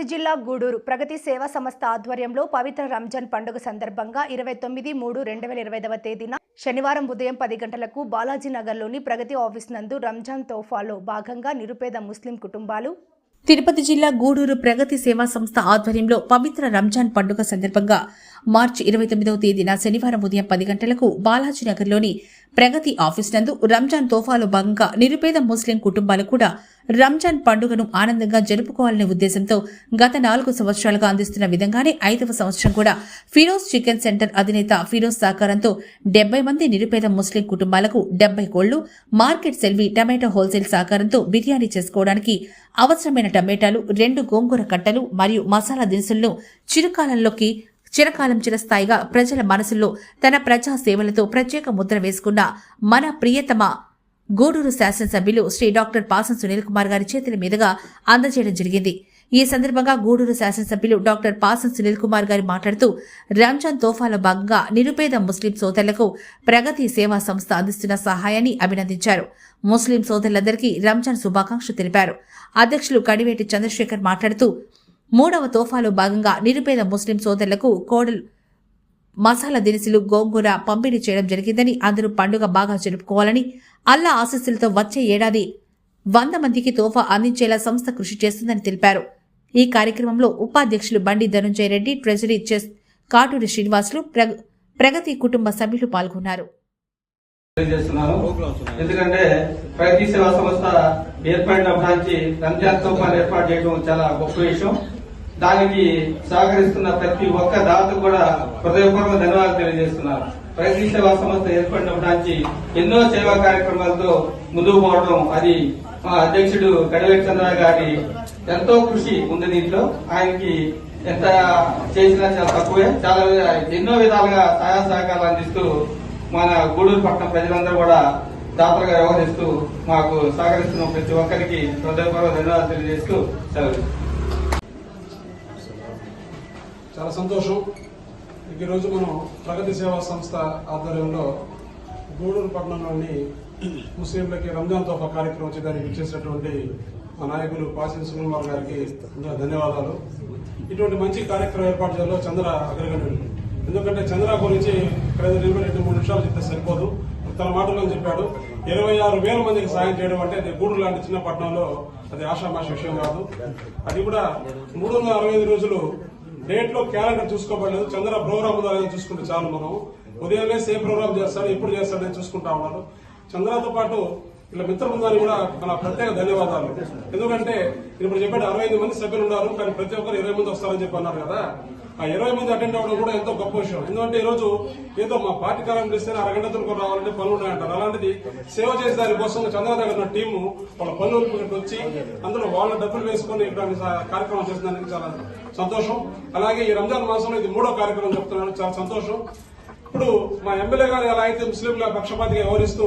తిరుపతి జిల్లా గూడూరు ప్రగతి సేవా సంస్థ ఆధ్వర్యంలో పవిత్ర రంజాన్ పండుగ సందర్భంగా ఇరవై తొమ్మిది మూడు రెండు వేల ఇరవైదవ తేదీన శనివారం ఉదయం పది గంటలకు బాలాజీనగర్లోని ప్రగతి ఆఫీస్ నందు రంజాన్ తోఫాలో భాగంగా నిరుపేద ముస్లిం కుటుంబాలు తిరుపతి జిల్లా గూడూరు ప్రగతి సేవా సంస్థ ఆధ్వర్యంలో పవిత్ర రంజాన్ పండుగ సందర్భంగా మార్చి ఇరవై తొమ్మిదవ తేదీన శనివారం ఉదయం పది గంటలకు బాలాజీనగర్లోని ప్రగతి ఆఫీస్ నందు రంజాన్ తోఫాలో భాగంగా నిరుపేద ముస్లిం కుటుంబాలు కూడా రంజాన్ పండుగను ఆనందంగా జరుపుకోవాలనే ఉద్దేశంతో గత నాలుగు సంవత్సరాలుగా అందిస్తున్న విధంగానే ఐదవ సంవత్సరం కూడా ఫిరోజ్ చికెన్ సెంటర్ అధినేత ఫిరోజ్ సహకారంతో డెబ్బై మంది నిరుపేద ముస్లిం కుటుంబాలకు డెబ్బై కోళ్ళు మార్కెట్ సెల్వి టమాటో హోల్సేల్ సహకారంతో బిర్యానీ చేసుకోవడానికి అవసరమైన టమాటాలు రెండు గోంగూర కట్టలు మరియు మసాలా దినుసులను చిరుకాలంలోకి చిరకాలం చిరస్థాయిగా ప్రజల మనసుల్లో తన ప్రజా సేవలతో ప్రత్యేక ముద్ర వేసుకున్న మన ప్రియతమ గూడూరు శాసనసభ్యులు శ్రీ డాక్టర్ పాసం సునీల్ కుమార్ గారి చేతుల మీదుగా అందజేయడం జరిగింది. ఈ సందర్భంగా గూడూరు శాసనసభ్యులు డాక్టర్ పాసం సునీల్ కుమార్ గారు మాట్లాడుతూ రంజాన్ తోఫాలో భాగంగా నిరుపేద ముస్లిం సోదరులకు ప్రగతి సేవా సంస్థ అందిస్తున్న సహాయాన్ని అభినందించారు. ముస్లిం సోదరులందరికీ రంజాన్ శుభాకాంక్షలు తెలిపారు. అధ్యక్షులు కడివేటి చంద్రశేఖర్ మాట్లాడుతూ మూడవ తోఫాలో భాగంగా నిరుపేద ముస్లిం సోదరులకు కోడలు మసాలా దినుసులు గోంగూర పంపిణీ చేయడం జరిగిందని అందరూ పండుగ బాగా జరుపుకోవాలని అల్లా ఆశీస్సులతో వచ్చే ఏడాది వంద మందికి తోఫా అందించేలా సంస్థ కృషి చేస్తుందని తెలిపారు. ఈ కార్యక్రమంలో ఉపాధ్యక్షులు బండి ధనుంజయ రెడ్డి ట్రెజరీ చెస్ కాటూరి శ్రీనివాసులు ప్రగతి కుటుంబ సభ్యులు పాల్గొన్నారు. ఎందుకంటే ప్రగతి సేవా సంస్థ ఏర్పడినప్పటి నుంచి రంజాన్ తోఫాన్ ఏర్పాటు చేయడం చాలా గొప్ప విషయం. దానికి సహకరిస్తున్న ప్రతి ఒక్క దాత కూడా హృదయపూర్వక ధన్యవాదాలు తెలియజేస్తున్నారు ప్రగతి సేవా సంస్థ ఏర్పడినప్పటి ఎన్నో సేవా కార్యక్రమాలతో ముందుకు పోవడం అది మా అధ్యక్షుడు గడివేటి చంద్ర గారి ఎంతో కృషి ఉంది దీంట్లో. ఆయనకి ఎంత చేసినా చాలా తక్కువే. చాలా ఎన్నో విధాలుగా సహాయ సహకారాలు అందిస్తూ మన గూడూరు పట్టణం ప్రజలందరూ కూడా దాతలుగా వ్యవహరిస్తూ మాకు సహకరిస్తున్న ప్రతి ఒక్కరికి హృదయపూర్వక ధన్యవాదాలు తెలియజేస్తూ సెలవు. చాలా సంతోషం. ఈరోజు మనం ప్రగతి సేవా సంస్థ ఆధ్వర్యంలో గూడూరు పట్టణంలోని ముస్లింలకి రంజాన్ తోఫా కార్యక్రమం చేయడానికి ఇచ్చేసినటువంటి మా నాయకులు పాసిన్ సుకుమార్ గారికి ధన్యవాదాలు. ఇటువంటి మంచి కార్యక్రమం ఏర్పాటు చేయాలో చంద్ర అగ్రగణ్యుడు ఎందుకంటే చంద్ర గురించి ఇక్కడ నిలబడి రెండు మూడు నిమిషాలు చెప్తే సరిపోదు. తన మాటలో చెప్పాడు ఇరవై ఆరు వేల మందికి సాయం చేయడం అంటే అది గూడూరు లాంటి చిన్న పట్టణంలో అది ఆషామాష విషయం కాదు. అది కూడా మూడు వందల అరవై ఐదు రోజులు డేట్లో క్యాలెండర్ చూసుకోబడలేదు. చంద్ర ప్రోగ్రామ్ ద్వారా చూసుకుంటే చాలు మనం. ఉదయం లేసి ఏ ప్రోగ్రామ్ చేస్తాడు ఎప్పుడు చేస్తాడని చూసుకుంటా ఉన్నాను. చంద్రతో పాటు ఇలా మిత్రబృందానికి కూడా మన ప్రత్యేక ధన్యవాదాలు. ఎందుకంటే ఇప్పుడు చెప్పాడు అరవై ఐదు మంది సభ్యులు ఉన్నారు కానీ ప్రతి ఒక్కరు ఇరవై మంది వస్తారని చెప్పి అన్నారు కదా. ఆ ఇరవై మంది అటెండ్ అవ్వడం కూడా ఎంతో గొప్ప విషయం. ఎందుకంటే ఈ రోజు ఏదో మా పార్టీ కాలం ఇస్తే అరగంటతో రావాలంటే పనులు ఉన్నాయంటారు. అలాంటిది సేవ చేసే దానికోసం కోసం దగ్గర ఉన్న టీము వాళ్ళ పనులు వచ్చి అందులో వాళ్ళ డబ్బులు వేసుకొని ఇక్కడ కార్యక్రమం చేసినందుకు చాలా సంతోషం. అలాగే ఈ రంజాన్ మాసంలో ఇది మూడో కార్యక్రమం చెప్తున్నాను. చాలా సంతోషం. ఇప్పుడు మా ఎమ్మెల్యే గారు ఎలా అయితే ముస్లింల పక్షపాతిగా వ్యవహరిస్తూ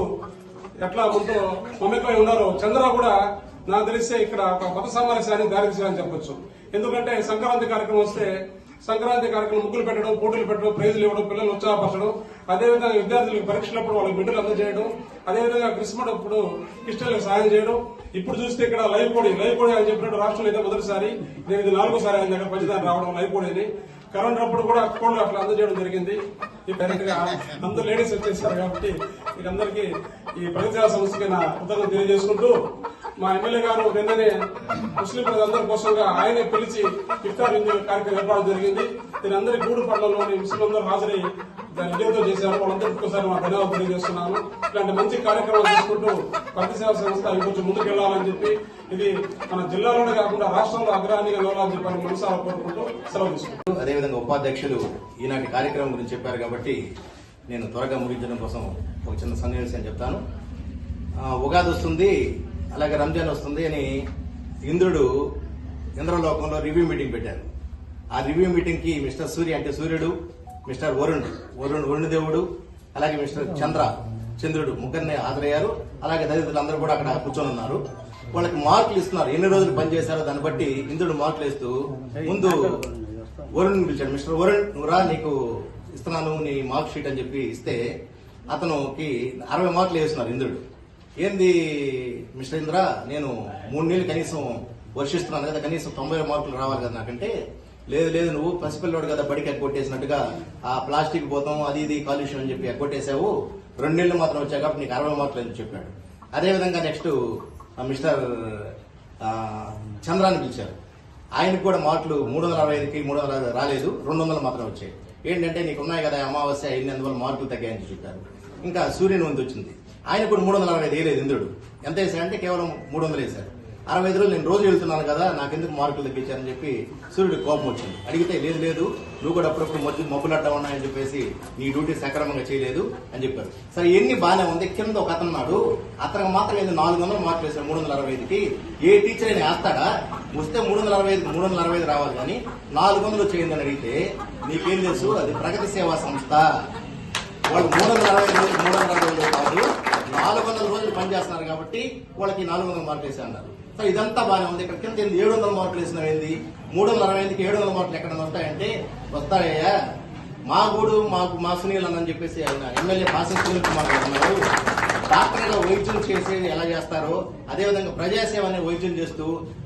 ఎట్లా ముందు మమ్మకమై ఉన్నారో చంద్ర కూడా నాకు తెలిస్తే ఇక్కడ ఒక మత సామరస్యానికి దారితీశారని చెప్పొచ్చు. ఎందుకంటే సంక్రాంతి కార్యక్రమం వస్తే సంక్రాంతి కార్యక్రమం ముగ్గులు పెట్టడం పోటీలు పెట్టడం ప్రైజులు ఇవ్వడం పిల్లలు ఉత్సాహపరచడం అదేవిధంగా విద్యార్థులకు పరీక్షలప్పుడు వాళ్ళకి బిడ్డలు అందజేయడం అదేవిధంగా క్రిస్మస్ అప్పుడు క్రిస్టియన్లకు సాయం చేయడం. ఇప్పుడు చూస్తే ఇక్కడ లైవ్ కోడి లైవ్ కోడి అని చెప్పినట్టు రాష్ట్రంలో అయితే మొదటిసారి నేను ఇది నాలుగోసారి ఆయన దగ్గర పంచదార రావడం లైవ్ కోడిని కరోనా అప్పుడు కూడా కోళ్ళు అట్లా అందజేయడం జరిగింది. డైరెక్ట్గా అందరు లేడీస్ వచ్చేసారు కాబట్టి మీరందరికీ ఈ ప్రగతిశీల సంస్థకి నా కృతజ్ఞత తెలియజేసుకుంటూ మా ఎమ్మెల్యే గారు నిన్ననే ముస్లిం ప్రజలందరి కోసంగా ఆయనే పిలిచి ఇఫ్తార్ కార్యక్రమం ఏర్పాటు జరిగింది. దీని అందరి గూడు పట్లంలోని ముస్లింలందరూ హాజరై దాన్ని విజయంతో చేశారు. వాళ్ళందరికీ ఒకసారి మా ధన్యవాదాలు తెలియజేస్తున్నాను. ఇలాంటి మంచి కార్యక్రమాలు తీసుకుంటూ ప్రగతిశీల సంస్థ ఇంకొంచెం ముందుకెళ్ళాలని చెప్పి ఇది మన జిల్లాలోనే కాకుండా రాష్ట్రంలో అగ్రహానిగా వెళ్ళాలని చెప్పి మనసారా కోరుకుంటూ సెలవు తీసుకుంటాం అదేవిధంగా ఉపాధ్యక్షులు ఈనాటి కార్యక్రమం గురించి చెప్పారు కాబట్టి నేను త్వరగా ముగించడం కోసం ఒక చిన్న సన్నివేశం చెప్తాను. ఉగాది వస్తుంది అలాగే రంజాన్ వస్తుంది అని ఇంద్రుడు ఇంద్రలోకంలో రివ్యూ మీటింగ్ పెట్టారు. ఆ రివ్యూ మీటింగ్కి మిస్టర్ సూర్య అంటే సూర్యుడు మిస్టర్ వరుణ్ వరుణ్ వరుణదేవుడు అలాగే మిస్టర్ చంద్ర చంద్రుడు ముగ్గురిని హాజరయ్యారు. అలాగే దళితులందరూ కూడా అక్కడ కూర్చొని ఉన్నారు. వాళ్ళకి మార్కులు ఇస్తున్నారు. ఎన్ని రోజులు పనిచేశారో దాన్ని బట్టి ఇంద్రుడు మార్కులు ఇస్తూ ముందు వరుణ్ పిలిచాడు. మిస్టర్ వరుణ్ నువ్వు రా నీకు ఇస్తున్నాను నీ మార్క్ షీట్ అని చెప్పి ఇస్తే అతనుకి అరవై మార్కులు వేస్తున్నారు ఇంద్రుడు. ఏంది మిస్టర్ ఇంద్ర నేను మూడు నెలలు కనీసం వర్షిస్తున్నాను కదా కనీసం తొంభై మార్కులు రావాలి కదా నాకంటే. లేదు లేదు నువ్వు పసిపిల్లోడు కదా బడికి ఎగ్గొట్టేసినట్టుగా ఆ ప్లాస్టిక్ పోతాం అది ఇది కాలుష్యం అని చెప్పి ఎగ్గొట్టేసావు రెండు నెలలు మాత్రం వచ్చాయి కాబట్టి నీకు అరవై మార్కులు అని చెప్పాడు. అదేవిధంగా నెక్స్ట్ మిస్టర్ చంద్రాన్ని పిలిచారు. ఆయనకు కూడా మార్కులు మూడు వందల అరవై ఐదుకి మూడు వందల రాలేదు రెండు వందలు మాత్రం వచ్చాయి. ఏంటంటే నీకు ఉన్నాయి కదా అమావాస్య అయింది అందువల్ల మార్కులు తగ్గాయని చెప్పారు ఇంకా సూర్యుని వంతు వచ్చింది. ఆయన కూడా మూడు వందల అరవై ఐదు వేయలేదు ఇంద్రుడు. ఎంత వేసాడంటే కేవలం మూడు వందలు వేశారు అరవై ఐదు రోజులు నేను రోజు వెళ్తున్నాను కదా నాకెందుకు మార్కులు తగ్గించారని చెప్పి సూర్యుడు కోపం వచ్చింది. అడిగితే లేదు లేదు నువ్వు కూడా అప్పుడప్పుడు మధ్య మబ్బులడ్డా ఉన్నాయని చెప్పేసి నీ డ్యూటీ సక్రమంగా చేయలేదు అని చెప్పారు. సరే ఎన్ని బాగానే ఉంది. కింద ఒక అతను ఉన్నాడు. అతనికి మాత్రం ఏదో నాలుగు వందలు మార్కులు వేసాడు మూడు వందల అరవై ఐదుకి. ఏ టీచర్ అయినా వేస్తాడా? వస్తే మూడు వందల అరవై ఐదు మూడు వందల అరవై ఐదు రావాలి కానీ నాలుగు వందలు చేయండి అని అడిగితే నీకేం తెలుసు? అది ప్రగతి సేవా సంస్థ. వాళ్ళు మూడు వందల అరవై ఐదు మూడు వందల అరవై ఐదు కాదు నాలుగు వందల రోజులు పనిచేస్తున్నారు కాబట్టి వాళ్ళకి నాలుగు వందల మార్కులు వేసే అన్నారు సో ఇదంతా బాగానే ఉంది. ఇక్కడ కింద ఏడు వందల మార్కులు వేసినావు ఏంది మూడు వందల అరవై ఐదుకి ఏడు వందల మార్కులు ఎక్కడ వస్తాయంటే వస్తాయా? మా గూడు మాకు మా సునీల్ అని చెప్పేసి ఆయన ఎమ్మెల్యే భాష సునీల్ కుమార్ గారు ఉన్నారు. డాక్టర్ వైద్యం చేసేది ఎలా చేస్తారో అదేవిధంగా ప్రజాసేవ అనే వైద్యం చేస్తూ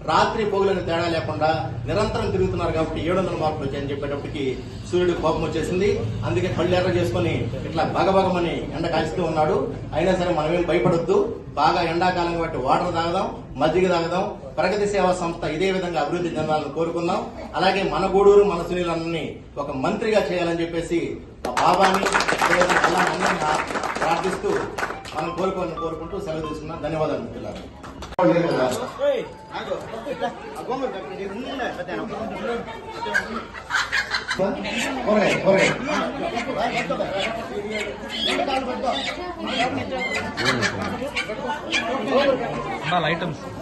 రాత్రి పొగులని తేడా లేకుండా నిరంతరం తిరుగుతున్నారు కాబట్టి ఏడు వందల మార్కులు వచ్చాయని చెప్పేటప్పటికి సూర్యుడు కోపం వచ్చేసింది. అందుకే కళ్ళు ఎర్ర చేసుకుని ఇట్లా భగభగమని ఎండ కాల్చుతూ ఉన్నాడు. అయినా సరే మనమేం భయపడొద్దు. బాగా ఎండాకాలం కాబట్టి వాటర్ తాగదాం మజ్జిగ తాగదాం ప్రగతి సేవా సంస్థ ఇదే విధంగా అభివృద్ధి చెందాలని కోరుకుందాం అలాగే మన గూడూరు మన సునీలన్నీ ఒక మంత్రిగా చేయాలని చెప్పేసి ఆ బాబాని ప్రార్థిస్తూ మనం కోరుకోవాలని కోరుకుంటూ సెలవు తీసుకున్నాం ధన్యవాదాలు మిత్రులారా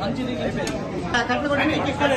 మంచిది కట్టలు కొట్టి ఎక్కిస్తాడు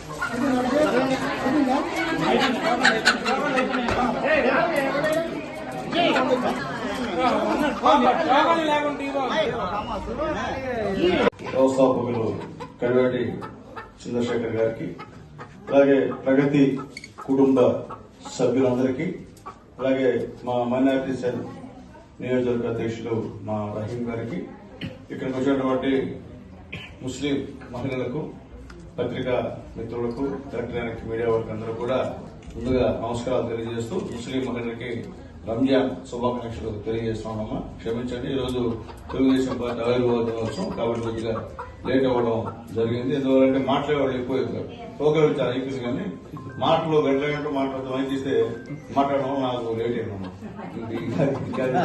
వ్యవస్థాపకులు కడివేటి చంద్రశేఖర్ గారికి అలాగే ప్రగతి కుటుంబ సభ్యులందరికీ అలాగే మా మైనారిటీ సెల్ నియోజకవర్గ అధ్యక్షులు మా రహీం గారికి ఇక్కడికి వచ్చినటువంటి ముస్లిం మహిళలకు పత్రికా మిత్రులకు ఎలక్ట్రానిక్ మీడియా వర్క్ అందరూ కూడా ముందుగా నమస్కారాలు తెలియజేస్తూ ముస్లిం మహిళలకి రంజాన్ శుభాకాంక్షలు తెలియజేస్తున్నామమ్మా. క్షమించండి ఈరోజు తెలుగుదేశం పార్టీ ఆవిర్భావ దినోత్సవం కాబట్టి కొద్దిగా లేట్ అవ్వడం జరిగింది. ఎందువల్లంటే మాట్లాడేవాళ్ళు ఎక్కువ ప్రోగ్రామ్ చాలా అయిపోయింది కానీ మాటలు గంటల గంట మాట్లాడతాం అని చేస్తే మాట్లాడడం నాకు లేట్ అయినా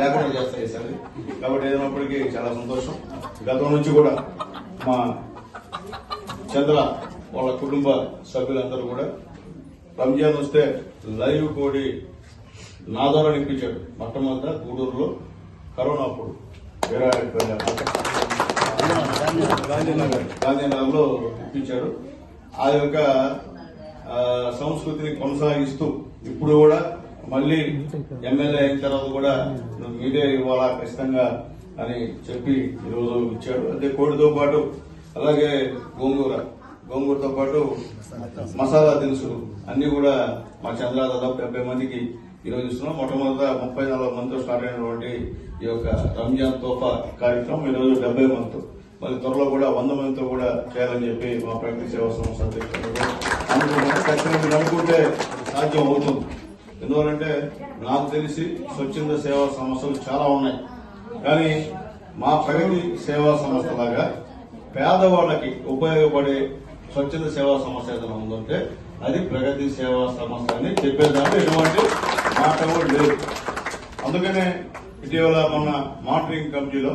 జాగ్రత్త చేస్తాయి సార్ కాబట్టి ఏదైనప్పటికీ చాలా సంతోషం. గతం నుంచి కూడా మా చంద్ర వాళ్ళ కుటుంబ సభ్యులందరూ కూడా రంజాన్ వస్తే లైవ్ కోడి నా ద్వారా నింపించాడు. మొట్టమొదట గూడూరులో కరోనా అప్పుడు. గాంధీనగర్లో ఇప్పించాడు ఆ యొక్క సంస్కృతిని కొనసాగిస్తూ ఇప్పుడు కూడా మళ్ళీ ఎమ్మెల్యే అయిన తర్వాత కూడా నువ్వు మీరే ఇవ్వాలా ఖచ్చితంగా అని చెప్పి ఈరోజు ఇచ్చాడు. అదే కోడితో పాటు అలాగే గోంగూర. గోంగూరతో పాటు మసాలా దినుసులు. అన్ని కూడా మా చంద్ర దాదాపు డెబ్బై మందికి ఈరోజు చూస్తున్నాం. మొట్టమొదట ముప్పై నాలుగు మందితో స్టార్ట్ అయినటువంటి ఈ యొక్క రంజాన్ తోఫా కార్యక్రమం ఈరోజు డెబ్బై మందితో. మళ్ళీ త్వరలో కూడా వంద మందితో కూడా చేయాలని చెప్పి మా ప్రగతి సేవా సంస్థ అధ్యక్షులు అనుకుంటే సాధ్యం అవుతుంది. ఎందువలంటే నాకు తెలిసి స్వచ్ఛంద సేవా సంస్థలు చాలా ఉన్నాయి. కానీ మా ప్రగతి సేవా సంస్థ లాగా పేదవాళ్ళకి ఉపయోగపడే స్వచ్ఛంద సేవా సంస్థ ఏదైనా ఉందంటే అది ప్రగతి సేవా సంస్థ అని చెప్పేదాన్ని. ఎటువంటి మాట కూడా లేదు. అందుకనే ఇటీవల మొన్న మానిటరింగ్ కమిటీలో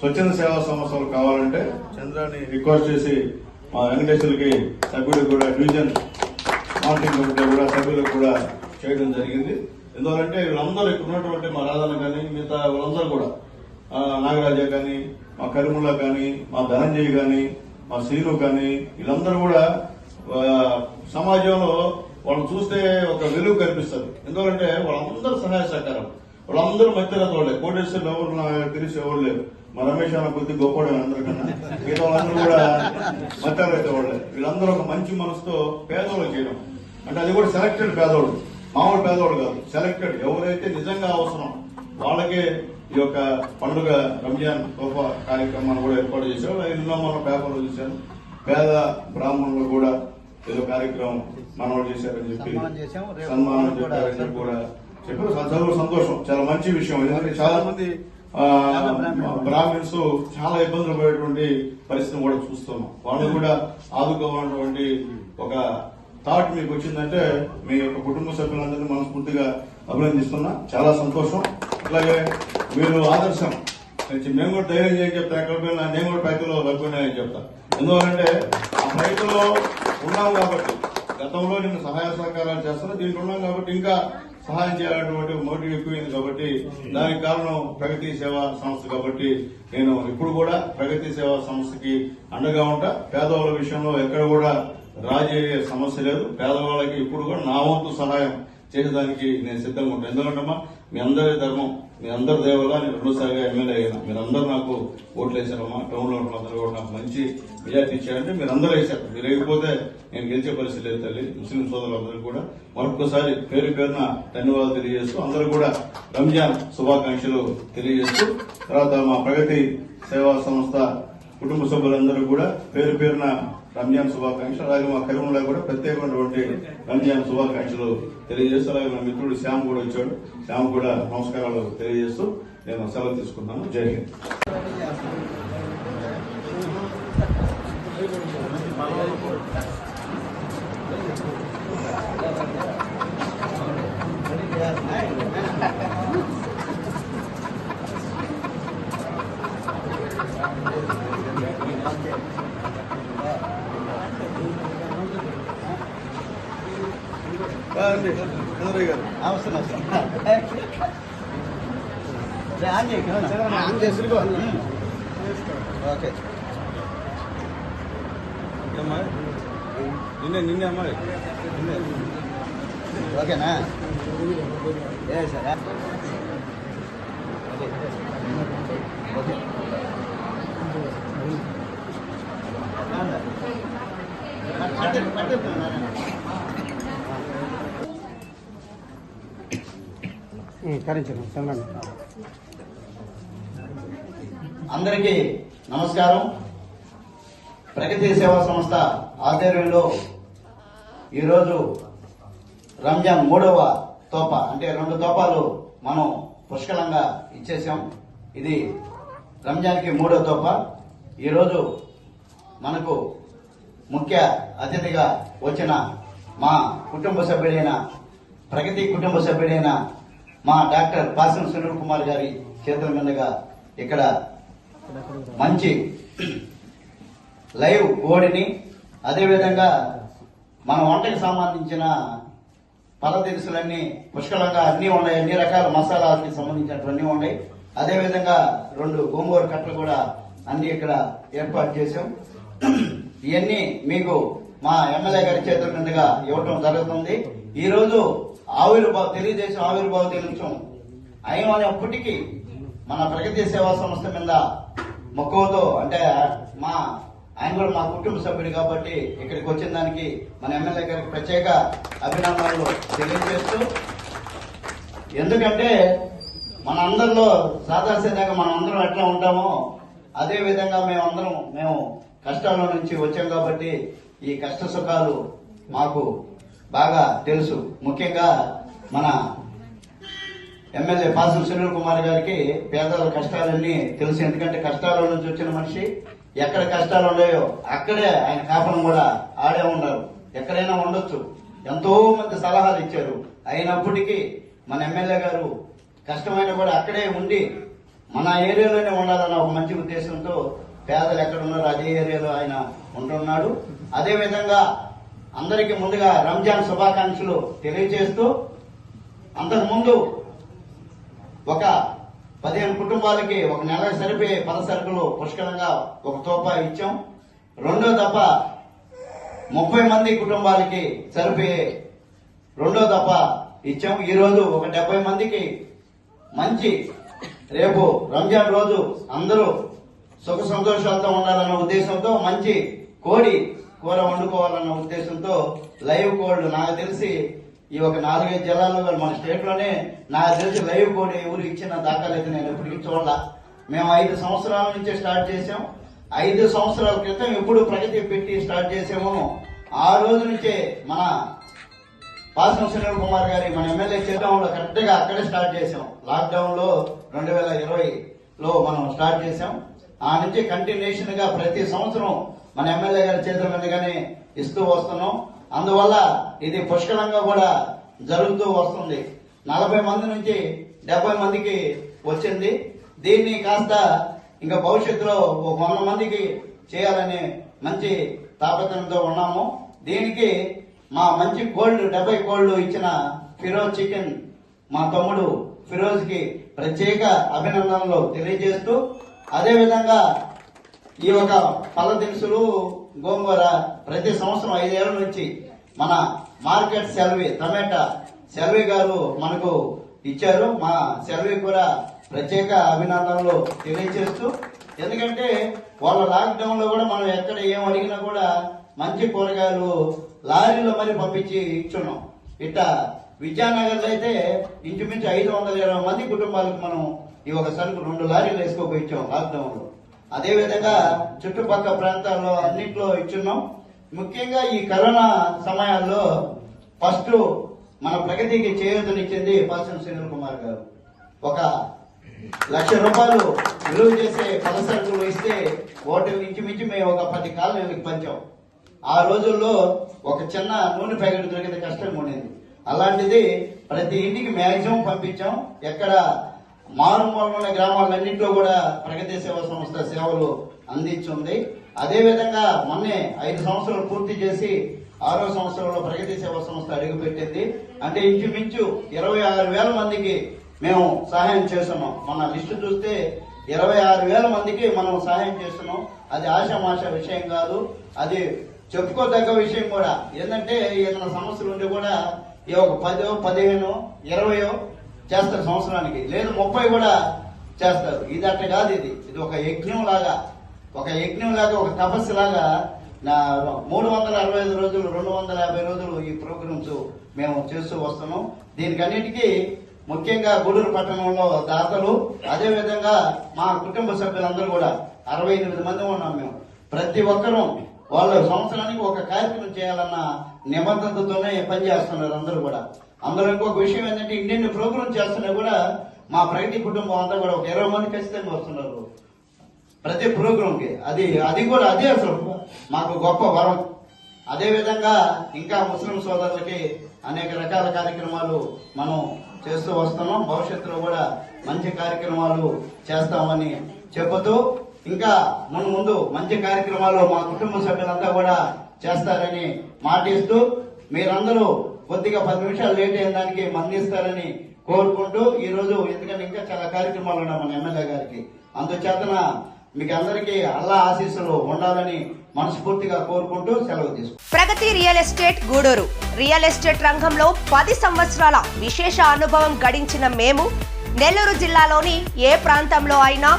స్వచ్ఛంద సేవా సంస్థలు కావాలంటే చంద్రాన్ని రిక్వెస్ట్ చేసి మా వెంకటేశ్వరులకి సభ్యులకు కూడా డివిజన్ మానిటరింగ్ కమిటీ కూడా సభ్యులకు కూడా చేయడం జరిగింది. ఎందువలంటే వీళ్ళందరూ ఇక్కడ ఉన్నటువంటి మా రాధన కానీ మిగతా వీళ్ళందరూ కూడా నాగరాజ కానీ మా కరిముల్లా కానీ మా ధనంజయ్ కానీ మా శ్రీను కానీ వీళ్ళందరూ కూడా సమాజంలో వాళ్ళని చూస్తే ఒక వెలుగు కనిపిస్తారు ఎందుకంటే వాళ్ళందరూ సహాయ సహకారం. వాళ్ళందరూ మధ్యరథ వాళ్ళే కోటేశ్వర ఎవరు నాకు తెలిసి ఎవరు లేరు. మా రమేష్ అన్న కొద్ది గొప్పవాడు అందరికన్నా. మిగతా వాళ్ళందరూ కూడా మధ్యరథ వాళ్ళే వీళ్ళందరూ ఒక మంచి మనసుతో పేదవాళ్ళు చేయడం. అంటే అది కూడా సెలెక్టెడ్ పేదవాడు మామూలు పేదవాడు కాదు. సెలెక్టెడ్ ఎవరైతే నిజంగా అవసరం వాళ్ళకే ఈ యొక్క పండుగ రంజాన్ తోఫా కార్యక్రమాన్ని కూడా ఏర్పాటు చేశారు. ఎన్నో మన పేపర్లు చూశాను. పేద బ్రాహ్మణులు కూడా ఏదో కార్యక్రమం మనవాడు చేశారని చెప్పి సన్మానం కూడా చెప్పారని చెప్పి కూడా చెప్పారు. చాలా సంతోషం. చాలా మంచి విషయం. ఎందుకంటే చాలా మంది బ్రాహ్మిన్స్ చాలా ఇబ్బందులు పడేటువంటి పరిస్థితిని కూడా చూస్తున్నాం. వాళ్ళు కూడా ఆదుకోవాలన్నటువంటి ఒక థాట్ మీకు వచ్చిందంటే మీ యొక్క కుటుంబ సభ్యులందరినీ మనస్ఫూర్తిగా అభినందిస్తున్నా. చాలా సంతోషం. అలాగే మీరు ఆదర్శం. మేము కూడా ధైర్యం చేయని చెప్తా. ఎక్కడ పోయినా నేను కూడా ప్రయత్నంలో లభ్యమని చెప్తా. ఎందువల్లంటే ఆ ప్రయత్నంలో ఉన్నాం కాబట్టి గతంలో నేను సహాయ సహకారాలు చేస్తాను దీంట్లో ఉన్నాం కాబట్టి ఇంకా సహాయం చేయాలన్నటువంటి మోటివ్ ఎక్కువైంది కాబట్టి దానికి కారణం ప్రగతి సేవా సంస్థ కాబట్టి నేను ఇప్పుడు కూడా ప్రగతి సేవా సంస్థకి అండగా ఉంటా. పేదవాళ్ళ విషయంలో ఎక్కడ కూడా రాజీ అయ్యే సమస్య లేదు. పేదవాళ్ళకి ఇప్పుడు కూడా నా వంతు సహాయం చేసేదానికి నేను సిద్ధంగా ఉంటాను ఎందుకంటమ్మా మీ అందరి ధర్మం మీ అందరి దేవల్ల నేను రెండోసారిగా ఎమ్మెల్యే అయినా మీరందరూ నాకు ఓట్లు వేశారమ్మా. టౌన్లో అందరూ కూడా నాకు మంచి మెజార్టీ ఇచ్చారంటే మీరందరూ వేశారు. మీరు వేయకపోతే నేను గెలిచే పరిస్థితి లేదు తల్లి. ముస్లిం సోదరులందరూ కూడా మరొకసారి పేరు పేరున ధన్యవాదాలు తెలియజేస్తూ అందరూ కూడా రంజాన్ శుభాకాంక్షలు తెలియజేస్తూ తర్వాత మా ప్రగతి సేవా సంస్థ కుటుంబ సభ్యులందరూ కూడా పేరు పేరున రంజాన్ శుభాకాంక్షలు. అలాగే మా కరీంలో కూడా ప్రత్యేకమైనటువంటి రంజాన్ శుభాకాంక్షలు తెలియజేస్తూ అలాగే మా మిత్రుడు శ్యామ్ కూడా వచ్చాడు. శ్యామ్ కూడా నమస్కారాలు తెలియజేస్తూ నేను సెలవు తీసుకుంటున్నాను. జై హింద్. చంద్రయ్య ఆన్ చేయి ఆన్ చేసి ఓకే నిన్నే నిన్నే అమ్మాయి నిన్నే ఓకేనా ఏ సరే ఓకే పట్టు పట్టు అందరికీ నమస్కారం. ప్రగతి సేవా సంస్థ ఆధ్వర్యంలో ఈరోజు రంజాన్ మూడవ తోప అంటే రెండు తోపాలు మనం పుష్కలంగా ఇచ్చేసాం ఇది రంజాన్కి మూడో తోప. ఈరోజు మనకు ముఖ్య అతిథిగా వచ్చిన మా కుటుంబ సభ్యుడైన ప్రగతి కుటుంబ సభ్యుడైన మా డాక్టర్ పాసం సునీల్ కుమార్ గారి చేతుల మీదుగా ఇక్కడ మంచి లైవ్ కోడిని అదేవిధంగా మన వంటకి సంబంధించిన పల దినుసులన్నీ పుష్కలంగా అన్ని ఉన్నాయి. అన్ని రకాల మసాలాలకి సంబంధించినవన్నీ ఉన్నాయి. అదేవిధంగా రెండు గోంగూర కట్టలు కూడా అన్ని ఇక్కడ ఏర్పాటు చేశాం. ఇవన్నీ మీకు మా ఎమ్మెల్యే గారి చేతుల మీదుగా ఇవ్వటం జరుగుతుంది. ఈరోజు ఆవిర్భావ తెలుగుదేశం ఆవిర్భావ దినోత్సవం అయినప్పటికీ మన ప్రగతి సేవా సంస్థ మీద మక్కువతో అంటే మా ఆయన కూడా మా కుటుంబ సభ్యుడు కాబట్టి ఇక్కడికి వచ్చిన దానికి మన ఎమ్మెల్యే గారికి ప్రత్యేక అభినందనలు తెలియజేస్తూ ఎందుకంటే మన అందరిలో సాదాసీదాగా మనం అందరం ఎట్లా ఉంటామో అదే విధంగా మేమందరం మేము కష్టాల నుంచి వచ్చాం కాబట్టి ఈ కష్ట సుఖాలు మాకు బాగా తెలుసు. ముఖ్యంగా మన ఎమ్మెల్యే పాసం సునీల్ కుమార్ గారికి పేదల కష్టాలన్నీ తెలుసు. ఎందుకంటే కష్టాల నుంచి వచ్చిన మనిషి ఎక్కడ కష్టాలు ఉన్నాయో అక్కడే ఆయన కాపలం కూడా ఆడే ఉన్నారు. ఎక్కడైనా ఉండొచ్చు. ఎంతో మంది సలహాలు ఇచ్చారు. అయినప్పటికీ మన ఎమ్మెల్యే గారు కష్టమైన కూడా అక్కడే ఉండి మన ఏరియాలోనే ఉండాలన్న ఒక మంచి ఉద్దేశంతో పేదలు ఎక్కడ ఉన్నారో అదే ఏరియాలో ఆయన ఉంటున్నాడు. అదేవిధంగా అందరికీ ముందుగా రంజాన్ శుభాకాంక్షలు తెలియజేస్తూ అంతకుముందు ఒక పదిహేను కుటుంబాలకి ఒక నెల సరిపోయే పద సరుకులు పుష్కలంగా ఒక తోపా ఇచ్చాం. రెండో దఫ ముప్పై మంది కుటుంబాలకి సరిపోయే రెండో దఫ ఇచ్చాం. ఈ రోజు ఒక డెబ్బై మందికి మంచి రేపు రంజాన్ రోజు అందరూ సుఖ సంతోషాలతో ఉండాలన్న ఉద్దేశంతో మంచి కోడి కూర వండుకోవాలన్న ఉద్దేశంతో లైవ్ కోల్డ్ నాకు తెలిసి ఈ ఒక నాలుగైదు జిల్లాల్లో మన స్టేట్లోనే నాకు తెలిసి లైవ్ కోడ్ ఎవరు ఇచ్చిన దాఖలైతే నేను ఎప్పటికీ చూడాల. మేము ఐదు సంవత్సరాల నుంచే స్టార్ట్ చేసాం ఐదు సంవత్సరాల క్రితం ఎప్పుడు ప్రగతి పెట్టి స్టార్ట్ చేసాము ఆ రోజు నుంచే మన పాసం సునీల్ కుమార్ గారి మన ఎమ్మెల్యే చేద్దాంలో కరెక్ట్గా అక్కడే స్టార్ట్ చేసాం లాక్డౌన్లో రెండు వేల ఇరవైలో మనం స్టార్ట్ చేసాం ఆ నుంచి కంటిన్యూషన్గా ప్రతి సంవత్సరం మన ఎమ్మెల్యే గారి చేతుల మీదుగానే ఇస్తూ వస్తున్నాం. అందువల్ల ఇది పుష్కలంగా కూడా జరుగుతూ వస్తుంది. నలభై మంది నుంచి డెబ్బై మందికి వచ్చింది. దీన్ని కాస్త ఇంకా భవిష్యత్తులో ఒక వంద మందికి చేయాలని మంచి తాపత్రయంతో ఉన్నాము. దీనికి మా మంచి కోల్డ్ డెబ్బై గోల్డ్ ఇచ్చిన ఫిరోజ్ చికెన్ మా తమ్ముడు ఫిరోజ్కి ప్రత్యేక అభినందనలు తెలియజేస్తూ అదేవిధంగా ఈ యొక్క పళ్ళ దినుసులు గోంగూర ప్రతి సంవత్సరం ఐదేళ్ళ నుంచి మన మార్కెట్ సెల్వి టమాటా సెల్వి గారు మనకు ఇచ్చారు. మా సెల్వి కూడా ప్రత్యేక అభినందనలు తెలియజేస్తూ ఎందుకంటే వాళ్ళ లాక్డౌన్లో కూడా మనం ఎక్కడ ఏం అడిగినా కూడా మంచి కూరగాయలు లారీలో మరి పంపించి ఇచ్చున్నాం. ఇట్ట విద్యానగర్లో అయితే ఇంచుమించు ఐదు వందల ఇరవై మంది కుటుంబాలకు మనం ఈ ఒక సరుకు రెండు లారీలు వేసుకోపోయి ఇచ్చాం అదేవిధంగా చుట్టుపక్కల ప్రాంతాల్లో అన్నింటిలో ఇచ్చున్నాం. ముఖ్యంగా ఈ కరోనా సమయాల్లో ఫస్ట్ మన ప్రగతికి చేయూతనిచ్చింది పాసం సునీల్ కుమార్ గారు. ఒక లక్ష రూపాయలు విలువ చేసే పదసరుకులు ఇస్తే ఓటు ఇంచుమించు మేము ఒక పది కాలనీలకు పంచాం. ఆ రోజుల్లో ఒక చిన్న నూనె ప్యాకెట్ దొరికితే కష్టంగా ఉండేది. అలాంటిది ప్రతి ఇంటికి మ్యాక్సిమం పంపించాం. ఎక్కడ మారుమూల గ్రామాలన్నింటిలో కూడా ప్రగతి సేవా సంస్థ సేవలు అందించింది. అదే విధంగా మొన్నే ఐదు సంవత్సరాలు పూర్తి చేసి ఆరో సంవత్సరంలో ప్రగతి సేవా సంస్థ అడుగుపెట్టింది. అంటే ఇంచుమించు ఇరవై ఆరు వేల మందికి మేము సహాయం చేస్తున్నాం. మన లిస్టు చూస్తే ఇరవై ఆరు వేల మందికి మనం సహాయం చేస్తున్నాం. అది ఆశామాష విషయం కాదు. అది చెప్పుకోదగ్గ విషయం కూడా. ఏంటంటే ఏదైనా సమస్యలు ఉంటే కూడా ఈ ఒక పదో పదిహేను ఇరవయో చేస్తారు సంవత్సరానికి. లేదు ముప్పై కూడా చేస్తారు. ఇది అట్ట కాదు ఇది. ఇది ఒక యజ్ఞం లాగా. ఒక యజ్ఞం లాగా ఒక తపస్సు లాగా నా మూడు వందల అరవై ఐదు రోజులు రెండు వందల యాభై రోజులు ఈ ప్రోగ్రామ్స్ మేము చేస్తూ వస్తున్నాం. దీనికన్నిటికీ ముఖ్యంగా గూడూరు పట్టణంలో దాతలు అదే విధంగా మా కుటుంబ సభ్యులందరూ కూడా అరవై ఎనిమిది మంది ఉన్నాం మేము. ప్రతి ఒక్కరూ వాళ్ళు సంవత్సరానికి ఒక కార్యక్రమం చేయాలన్న నిబద్ధతతోనే పనిచేస్తున్నారు అందరూ కూడా. అందరూ ఇంకొక విషయం ఏంటంటే ఇన్ని ప్రోగ్రామ్ చేస్తున్నా కూడా మా ప్రగతి కుటుంబం అంతా కూడా ఒక ఇరవై మంది ఖచ్చితంగా వస్తున్నారు. ప్రతి ప్రోగ్రాంకి. అది అది కూడా అదే అసలు మాకు గొప్ప వరం. అదే విధంగా ఇంకా ముస్లిం సోదరులకి అనేక రకాల కార్యక్రమాలు మనం చేస్తూ వస్తున్నాం. భవిష్యత్తులో కూడా మంచి కార్యక్రమాలు చేస్తామని చెబుతూ ఇంకా మన ముందు మంచి కార్యక్రమాలు మా కుటుంబ సభ్యులంతా కూడా చేస్తారని మాటిస్తూ మీరందరూ కొద్దిగా పది నిమిషాలు లేట్ అయిన దానికి మందిస్తారని కోరుకుంటూ ఈ రోజు ఎందుకంటే ఇంకా చాలా కార్యక్రమాలు ఉన్నాయి మన ఎమ్మెల్యే గారికి. అందుచేతన మీకు అందరికీ అల్లా ఆశీస్సులు ఉండాలని మనస్ఫూర్తిగా కోరుకుంటూ సెలవు తీసుకు Pragati real estate Gudur. Real estate రంగంలో పది సంవత్సరాల విశేష అనుభవం గడించిన మేము నెల్లూరు జిల్లాలోని ఏ ప్రాంతంలో అయినా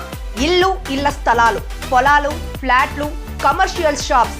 ఇల్లు ఇళ్ళ స్థలాలు పొలాలు ఫ్లాట్లు కమర్షియల్ షాప్స్